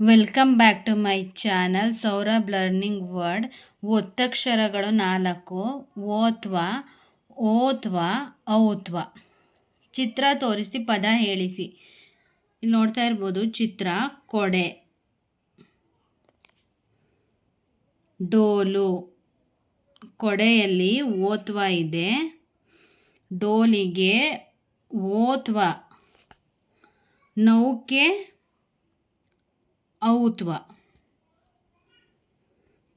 Welcome back to my channel Saurabh learning word ಒತ್ತಕ್ಷರಗಳು ನಾಲ್ಕು. ಓತ್ವ ಓತ್ವ, ಔತ್ವ. ಚಿತ್ರ ತೋರಿಸಿ, ಪದ ಹೇಳಿಸಿ. ಇಲ್ಲಿ ನೋಡ್ತಾ ಇರ್ಬೋದು, ಚಿತ್ರ, ಕೊಡೆ. ಡೋಲು. ಕೊಡೆಯಲ್ಲಿ ಓತ್ವ ಇದೆ. ಡೋಲಿಗೆ ಓತ್ವ. ನೌಕೆ ಔತ್ವ.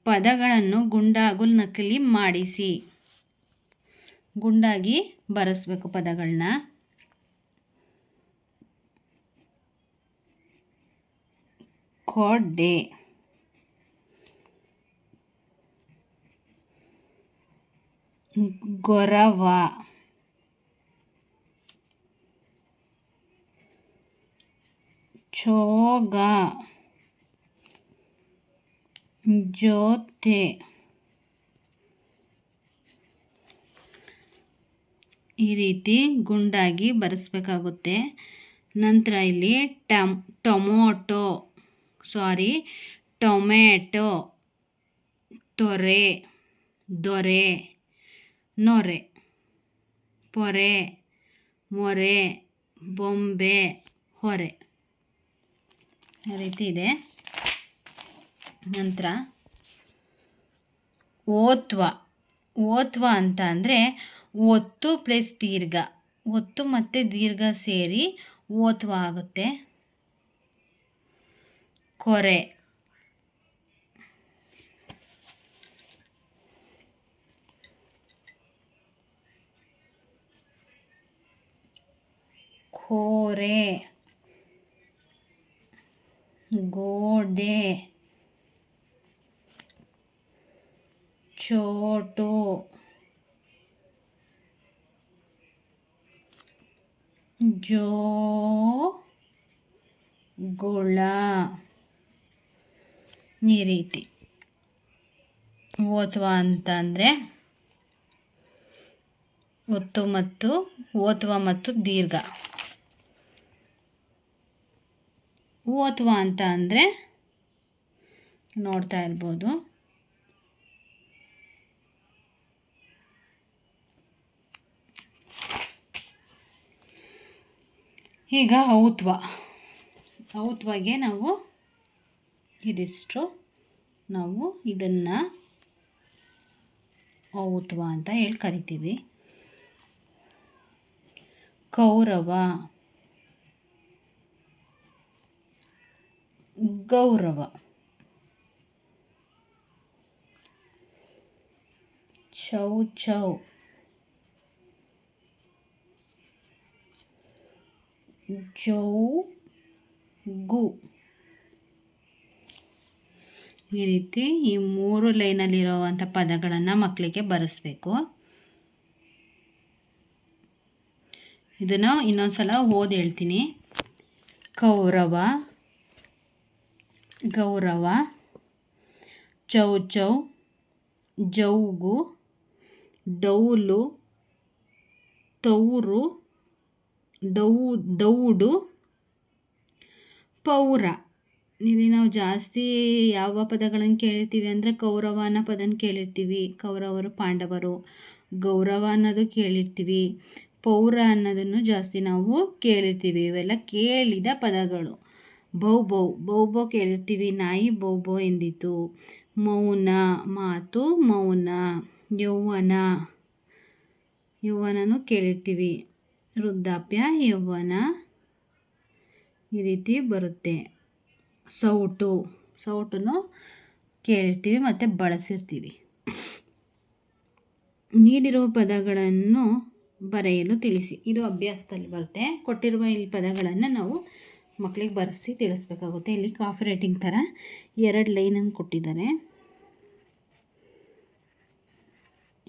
ಪದಗಳನ್ನು ಗುಂಡಾಗು ನಕಲಿ ಮಾಡಿಸಿ. ಗುಂಡಾಗಿ ಬರೆಸ್ಬೇಕು ಪದಗಳನ್ನ ಕೊಡ್ಡೆ. ಗೊರವ. ಚೋಗ. ಜೊತೆ ಈ ರೀತಿ ಗುಂಡಾಗಿ ಬರೆಸ್ಬೇಕಾಗುತ್ತೆ. ನಂತರ ಇಲ್ಲಿ ಟಮ್, ಟೊಮೊಟೊ, ಸಾರಿ ಟೊಮೆಟೊ ತೊರೆ, ದೊರೆ, ನೊರೆ, ಪೊರೆ, ಮೊರೆ, ಬೊಂಬೆ, ಹೊರೆ. ಆ ರೀತಿ ಇದೆ. ನಂತರ ಓತ್ವ. ಓತ್ವ ಅಂತ ಅಂದರೆ ಒತ್ತು ಪ್ಲಸ್ ದೀರ್ಘ. ಒತ್ತು ಮತ್ತು ದೀರ್ಘ ಸೇರಿ ಓತ್ವ ಆಗುತ್ತೆ. ಕೊರೆ. ಕೋರೆ. ಗೋಡೆ. ಚೋಟು ಜೋ ಗುಳ. ಈ ರೀತಿ. ಓತ್ವ ಅಂತಂದರೆ ಒತ್ತು ಮತ್ತು ಓತ್ವ ಮತ್ತು ದೀರ್ಘ. ಓತ್ವ ಅಂತ ಅಂದರೆ ನೋಡ್ತಾ ಇರ್ಬೋದು. ಈಗ ಔತ್ವ. ಔತ್ವಗೆ ನಾವು ಇದಿಷ್ಟು. ನಾವು ಇದನ್ನು ಔತ್ವ ಅಂತ ಹೇಳಿ ಕರಿತೀವಿ. ಕೌರವ. ಗೌರವ. ಚೌ ಚೌ. ಗು ಈ ರೀತಿ ಈ ಮೂರು ಲೈನಲ್ಲಿರುವಂಥ ಪದಗಳನ್ನು ಮಕ್ಕಳಿಗೆ ಬರೆಸ್ಬೇಕು. ಇದನ್ನು ಇನ್ನೊಂದು ಸಲ ಓದಿ ಹೇಳ್ತೀನಿ. ಕೌರವ, ಗೌರವ, ಚೌ ಚೌ, ಜೌಗು, ಡೌಲು, ತೌರು ಡೌ ದೌಡು ಪೌರ. ಇಲ್ಲಿ ನಾವು ಜಾಸ್ತಿ ಯಾವ ಪದಗಳನ್ನು ಕೇಳಿರ್ತೀವಿ ಅಂದರೆ ಕೌರವ ಅನ್ನೋ ಪದನ ಕೇಳಿರ್ತೀವಿ. ಕೌರವರು ಪಾಂಡವರು. ಗೌರವ ಅನ್ನೋದು ಕೇಳಿರ್ತೀವಿ. ಪೌರ ಅನ್ನೋದನ್ನು ಜಾಸ್ತಿ ನಾವು ಕೇಳಿರ್ತೀವಿ. ಇವೆಲ್ಲ ಕೇಳಿದ ಪದಗಳು. ಬೌ ಬೌ ಬೌ ಬೌ ಕೇಳಿರ್ತೀವಿ. ನಾಯಿ ಬೌ ಬೌ ಎಂದಿತು ಮೌನ, ಮಾತು ಮೌನ. ಯೌವನ. ಯೌವನನೂ ಕೇಳಿರ್ತೀವಿ. ವೃದ್ಧಾಪ್ಯ ಯೌವನ ಈ ರೀತಿ ಬರುತ್ತೆ. ಸೌಟು, ಸೌಟನ್ನು ಕೇಳಿರ್ತೀವಿ ಮತ್ತು ಬಳಸಿರ್ತೀವಿ. ನೀಡಿರುವ ಪದಗಳನ್ನು ಬರೆಯಲು ತಿಳಿಸಿ. ಇದು ಅಭ್ಯಾಸದಲ್ಲಿ ಬರುತ್ತೆ. ಕೊಟ್ಟಿರುವ ಈ ಪದಗಳನ್ನು ನಾವು ಮಕ್ಕಳಿಗೆ ಬರೆಸಿ ತಿಳಿಸ್ಬೇಕಾಗುತ್ತೆ. ಇಲ್ಲಿ ಕಾಫಿ ರೈಟಿಂಗ್ ಥರ ಎರಡು ಲೈನನ್ನು ಕೊಟ್ಟಿದ್ದಾರೆ.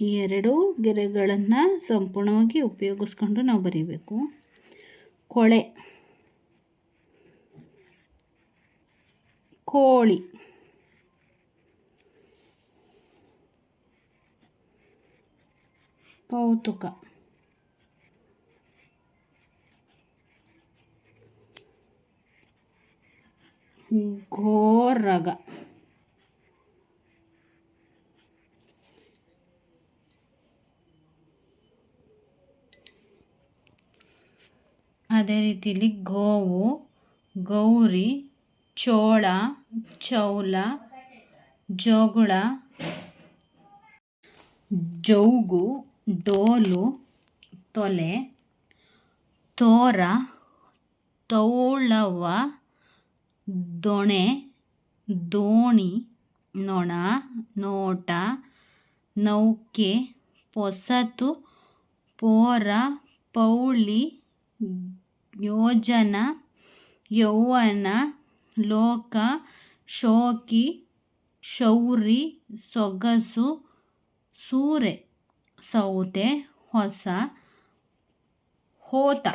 ಈ ಎರಡು ಗೆರೆಗಳನ್ನು ಸಂಪೂರ್ಣವಾಗಿ ಉಪಯೋಗಿಸ್ಕೊಂಡು ನಾವು ಬರೀಬೇಕು. ಕೊಳೆ. ಕೋಳಿ. ಕೌತುಕ. ಘೋರಗ. ಅದೇ ರೀತಿಯಲ್ಲಿ ಗೋವು, ಗೌರಿ, ಚೋಳ, ಚೌಲ, ಜೋಗುಳ, ಜೌಗು, ಡೋಲು, ತೊಲೆ, ತೋರ, ತೌಳವ, ದೊಣೆ, ದೋಣಿ, ನೊಣ, ನೋಟ, ನೌಕೆ, ಪೊಸತು, ಪೋರ, ಪೌಳಿ ಯೋಜನ, ಯೌವನ, ಲೋಕ, ಶೋಕಿ, ಶೌರಿ, ಸೊಗಸು, ಸೂರೆ, ಸೌತೆ, ಹೊಸ, ಹೋತ.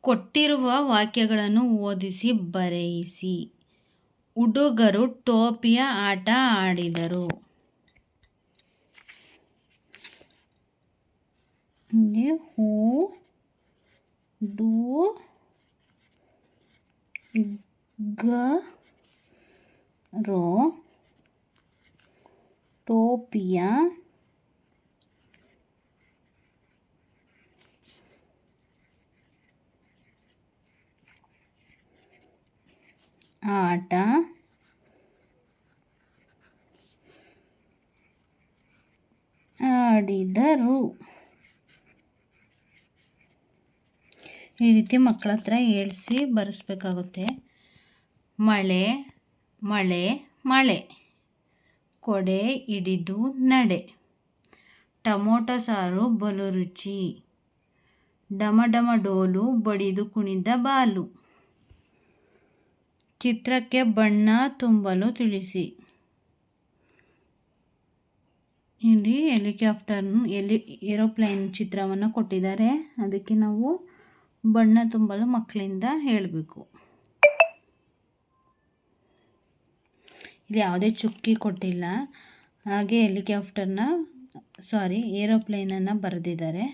ಕೊಟ್ಟಿರುವ ವಾಕ್ಯಗಳನ್ನು ಓದಿಸಿ ಬರೆಯಿಸಿ. ಹುಡುಗರು ಟೋಪಿಯ ಆಟ ಆಡಿದರು. ಹೂ ಡು ಗ ರೋ ಟೋಪಿಯ ಆಟ ಆಡಿದರು. ಈ ರೀತಿ ಮಕ್ಕಳ ಹತ್ರ ಹೇಳಿಸಿ ಬರೆಸ್ಬೇಕಾಗುತ್ತೆ. ಮಳೆ ಮಳೆ ಮಳೆ. ಕೊಡೆ ಹಿಡಿದು ನಡೆ. ಟೊಮೊಟೊ ಸಾರು ಬಲು ರುಚಿ. ಡಮ ಡಮ ಡೋಲು ಬಡಿದು ಕುಣಿದ ಬಾಲು. ಚಿತ್ರಕ್ಕೆ ಬಣ್ಣ ತುಂಬಲು ತಿಳಿಸಿ. ಇಲ್ಲಿ ಹೆಲಿಕಾಪ್ಟರ್ನು ಎಲಿ ಏರೋಪ್ಲೇನ್ ಚಿತ್ರವನ್ನು ಕೊಟ್ಟಿದ್ದಾರೆ. ಅದಕ್ಕೆ ನಾವು ಬಣ್ಣ ತುಂಬಲು ಮಕ್ಕಳಿಂದ ಹೇಳಬೇಕು. ಇಲ್ಲಿ ಯಾವುದೇ ಚುಕ್ಕಿ ಕೊಟ್ಟಿಲ್ಲ. ಹಾಗೆ ಹೆಲಿಕಾಪ್ಟರ್ನ, ಸಾರಿ, ಏರೋಪ್ಲೇನನ್ನು ಬರೆದಿದ್ದಾರೆ.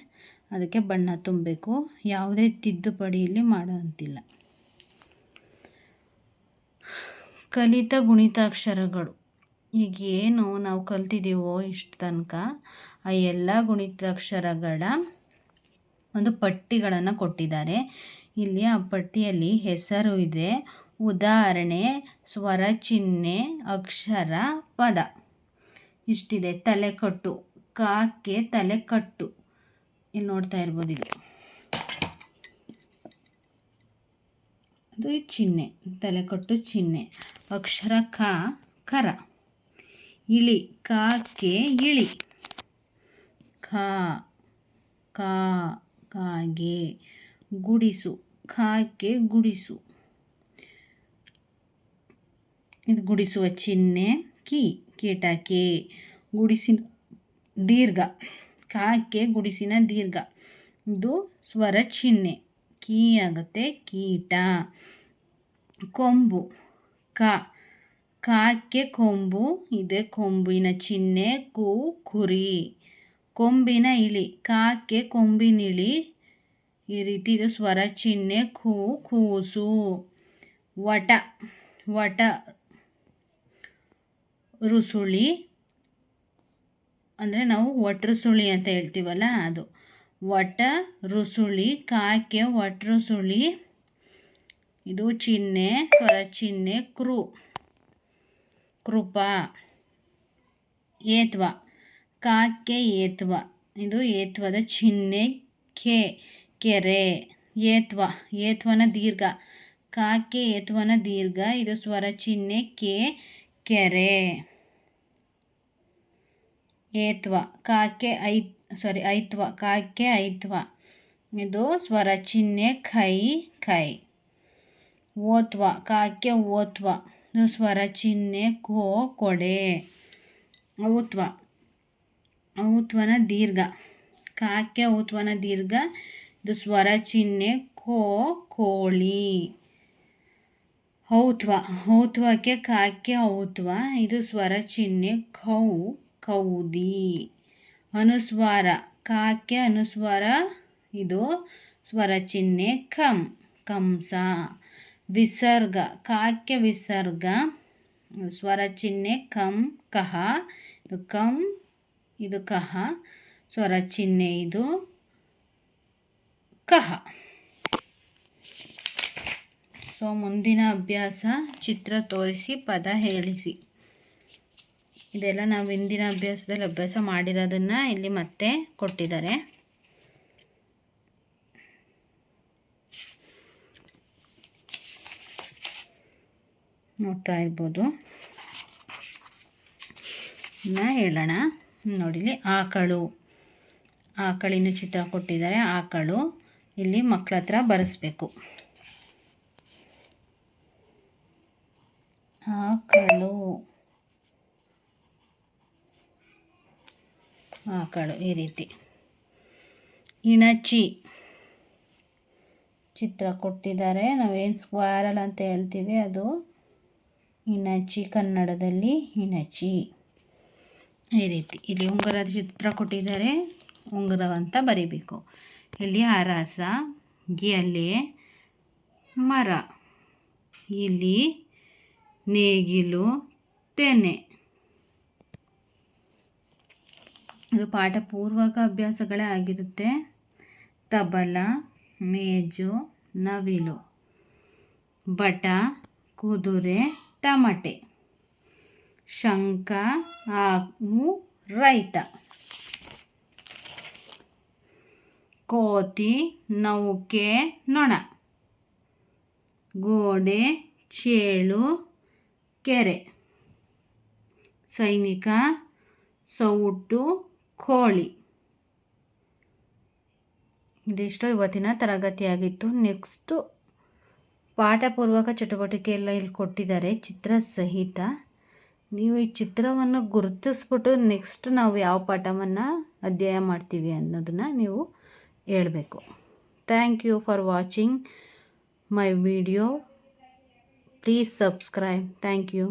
ಅದಕ್ಕೆ ಬಣ್ಣ ತುಂಬಬೇಕು. ಯಾವುದೇ ತಿದ್ದುಪಡಿ ಇಲ್ಲಿ ಮಾಡೋಂತಿಲ್ಲ. ಕಲಿತ ಗುಣಿತಾಕ್ಷರಗಳು. ಈಗ ಏನು ನಾವು ಕಲ್ತಿದ್ದೀವೋ ಇಷ್ಟು ತನಕ ಆ ಎಲ್ಲ ಗುಣಿತಾಕ್ಷರಗಳ ಒಂದು ಪಟ್ಟಿಗಳನ್ನು ಕೊಟ್ಟಿದ್ದಾರೆ. ಇಲ್ಲಿ ಆ ಪಟ್ಟಿಯಲ್ಲಿ ಹೆಸರು ಇದೆ. ಉದಾಹರಣೆ ಸ್ವರ ಚಿಹ್ನೆ ಅಕ್ಷರ, ಪದ. ಇಷ್ಟಿದೆ. ತಲೆಕಟ್ಟು. ಕಾಕ್ಕೆ ತಲೆಕಟ್ಟು. ಇಲ್ಲಿ ನೋಡ್ತಾ ಇರ್ಬೋದು ಇದು ಅದು ಈ ಚಿಹ್ನೆ. ತಲೆಕಟ್ಟು ಚಿಹ್ನೆ. ಅಕ್ಷರ ಕ, ಕರ. ಇಳಿ. ಕಾಕೆ ಇಳಿ. ಕಾ ಕಾ ಕಾಗೆ ಗುಡಿಸು ಕಾಕೆ ಗುಡಿಸು. ಇದು ಗುಡಿಸುವ ಚಿಹ್ನೆ, ಕಿ ಕೀಟಕ್ಕೆ ಗುಡಿಸಿನ ದೀರ್ಘ ಕಾಕೆ ಗುಡಿಸಿನ ದೀರ್ಘ. ಇದು ಸ್ವರ ಚಿಹ್ನೆ, ಕೀ ಆಗುತ್ತೆ ಕೀಟ. ಕೊಂಬು, ಕ ಕಾಕ್ಕೆ ಕೊಂಬು, ಇದೆ ಕೊಂಬಿನ ಚಿಹ್ನೆ, ಕು, ಕುರಿ. ಕೊಂಬಿನ ಇಳಿ, ಕಾಕೆ ಕೊಂಬಿನಿಳಿ, ಈ ರೀತಿ ಇದು ಸ್ವರ ಚಿಹ್ನೆ ಕು ಕೂಸು, ವಟ ವಟ, ರುಸುಳಿ, ಅಂದರೆ ನಾವು ಒಟ್ರುಸುಳಿ ಅಂತ ಹೇಳ್ತೀವಲ್ಲ ಅದು. ವಟ, ರುಸುಳಿ, ಕಾಕೆ ರುಸುಳಿ ಇದು ಚಿಹ್ನೆ, ಸ್ವರ ಚಿಹ್ನೆ, ಕೃ, ಕೃಪ, ಏತ್ವ. ಕಾಕೆ ಏತ್ವ? ಇದು ಏತ್ವದ ಚಿಹ್ನೆ ಕೆ, ಕೆರೆ. ಏತ್ವ, ಏತ್ವನ ದೀರ್ಘ. ಕಾಕೆ ಏತ್ವನ ದೀರ್ಘ, ಇದು ಸ್ವರ ಚಿಹ್ನೆ ಕೆ, ಕೆರೆ. ಏತ್ವ, ಕಾಕೆ ಐ ಸಾರಿ ಐತ್ವ, ಕಾಕೆ ಐತ್ವ. ಇದು ಸ್ವರ ಚಿಹ್ನೆ ಕೈ ಕೈ ಓತ್ವ, ಕಾಕೆ ಓತ್ವ. ಇದು ಸ್ವರ ಚಿಹ್ನೆ ಕೋ, ಕೊಡೆ. ಔತ್ವ ಔತ್ವನ ದೀರ್ಘ. ಕಾಕೆ ಔತ್ವನ ದೀರ್ಘ, ಇದು ಸ್ವರ, ಚಿಹ್ನೆ, ಕೋ, ಕೋಳಿ. ಔತ್ವ, ಔತ್ವಕ್ಕೆ ಕಾಕೆ ಔತ್ವ, ಇದು ಸ್ವರ, ಚಿಹ್ನೆ, ಕೌ, ಕೌದಿ. ಅನುಸ್ವಾರ ಕಾಕೆ ಅನುಸ್ವಾರ, ಇದು ಸ್ವರ, ಚಿಹ್ನೆ, ಕಂ, ಕಂಸ. ವಿಸರ್ಗ, ಕಾಕ್ಯ ವಿಸರ್ಗ ಸ್ವರ, ಚಿಹ್ನೆ, ಕಂ, ಕಹ ಕಂ ಇದು ಕಹ. ಸ್ವರ ಚಿಹ್ನೆ ಇದು ಕಹ. ಸೊ, ಮುಂದಿನ ಅಭ್ಯಾಸ, ಚಿತ್ರ ತೋರಿಸಿ, ಪದ ಹೇಳಿಸಿ. ಇದೆಲ್ಲ ನಾವು ಹಿಂದಿನ ಅಭ್ಯಾಸದಲ್ಲಿ ಅಭ್ಯಾಸ ಮಾಡಿರೋದನ್ನು ಇಲ್ಲಿ ಮತ್ತೆ ಕೊಟ್ಟಿದ್ದಾರೆ. ನೋಡ್ತಾ ಇರ್ಬೋದು. ಹೇಳೋಣ. ನೋಡಿಲಿ ಆಕಳು. ಆಕಳಿನ ಚಿತ್ರ ಕೊಟ್ಟಿದ್ದಾರೆ, ಆಕಳು. ಇಲ್ಲಿ ಮಕ್ಕಳ ಹತ್ರ ಬರೆಸ್ಬೇಕು. ಆಕಳು. ಆಕಳು, ಈ ರೀತಿ. ಇಣಚಿ. ಚಿತ್ರ ಕೊಟ್ಟಿದ್ದಾರೆ. ನಾವೇನು ಸ್ಕ್ವಾರಲ್ ಅಂತ ಹೇಳ್ತೀವಿ, ಅದು ಇಣಚಿ ಕನ್ನಡದಲ್ಲಿ, ಇಣಚಿ. ಈ ರೀತಿ. ಇಲ್ಲಿ ಉಂಗುರದ ಚಿತ್ರ ಕೊಟ್ಟಿದ್ದಾರೆ. ಉಂಗುರವಂತ ಬರಿಬೇಕು. ಇಲ್ಲಿ ಅರಸ, ಎಲೆ, ಮರ. ಇಲ್ಲಿ ನೇಗಿಲು, ತೆನೆ. ಇದು ಪಾಠ ಪೂರ್ವಕ ಅಭ್ಯಾಸಗಳೇ ಆಗಿರುತ್ತೆ. ತಬಲ, ಮೇಜು, ನವಿಲು. ಬಟ, ಕುದುರೆ ಟಮಟೆ ಶಂಖ ಹಾಗೂ ರೈತ. ಕೋತಿ, ನೌಕೆ, ನೊಣ. ಗೋಡೆ, ಚೇಳು, ಕೆರೆ. ಸೈನಿಕ, ಸೌಟು, ಕೋಳಿ. ಇದಿಷ್ಟು ಇವತ್ತಿನ ತರಗತಿಯಾಗಿತ್ತು. ನೆಕ್ಸ್ಟು ಪಾಠಪೂರ್ವಕ ಚಟುವಟಿಕೆ ಎಲ್ಲ ಇಲ್ಲಿ ಕೊಟ್ಟಿದ್ದಾರೆ. ಚಿತ್ರ ಸಹಿತ. ನೀವು ಈ ಚಿತ್ರವನ್ನು ಗುರುತಿಸ್ಬಿಟ್ಟು ನೆಕ್ಸ್ಟ್ ನಾವು ಯಾವ ಪಾಠವನ್ನು ಅಧ್ಯಯನ ಮಾಡ್ತೀವಿ ಅನ್ನೋದನ್ನು ನೀವು ಹೇಳಬೇಕು. Thank you for watching my video please subscribe thank you